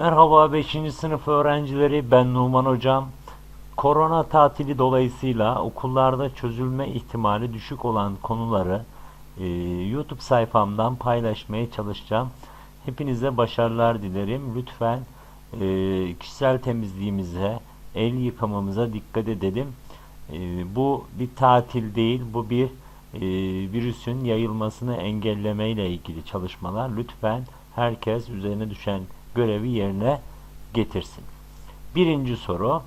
Merhaba 5. sınıf öğrencileri ben Numan Hocam. Korona tatili dolayısıyla okullarda çözülme ihtimali düşük olan konuları e, YouTube sayfamdan paylaşmaya çalışacağım. Hepinize başarılar dilerim. Lütfen e, kişisel temizliğimize, el yıkamamıza dikkat edelim. E, bu bir tatil değil, bu bir e, virüsün yayılmasını engelleme ile ilgili çalışmalar. Lütfen herkes üzerine düşen görevi yerine getirsin. Birinci soru.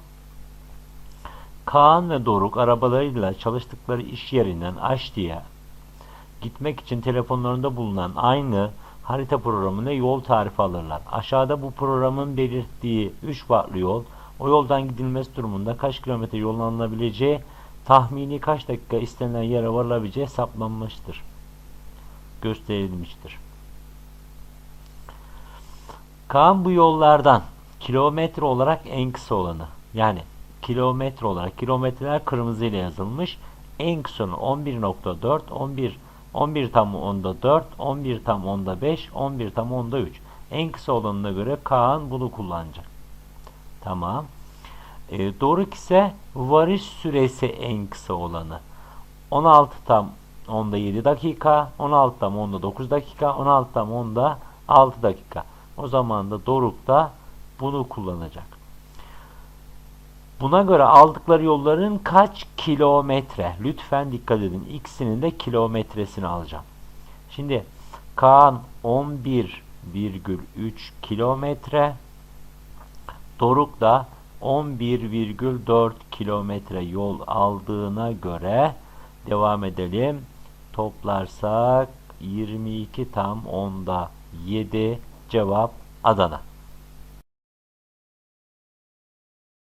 Kaan ve Doruk arabalarıyla çalıştıkları iş yerinden Aşti'ye gitmek için telefonlarında bulunan aynı harita programına yol tarifi alırlar. Aşağıda bu programın belirttiği 3 farklı yol, o yoldan gidilmesi durumunda kaç kilometre yol alınabileceği, tahmini kaç dakika istenilen yere varılabileceği hesaplanmıştır. Gösterilmiştir. Kaan bu yollardan kilometre olarak en kısa olanı. Yani kilometre olarak kilometreler kırmızı ile yazılmış. En kısa 11.4 11 11 tam onda 4 11 tam onda 5 11 tam onda 3 en kısa olanına göre Kaan bunu kullanacak. Tamam. E, Doruk ise varış süresi en kısa olanı. 16 tam onda 7 dakika 16 tam onda 9 dakika 16 tam onda 6 dakika o zaman da Doruk da bunu kullanacak. Buna göre aldıkları yolların kaç kilometre? Lütfen dikkat edin. İkisinin de kilometresini alacağım. Şimdi Kaan 11,3 kilometre Doruk da 11,4 kilometre yol aldığına göre devam edelim. Toplarsak 22 tam onda 7 Cevap Adana.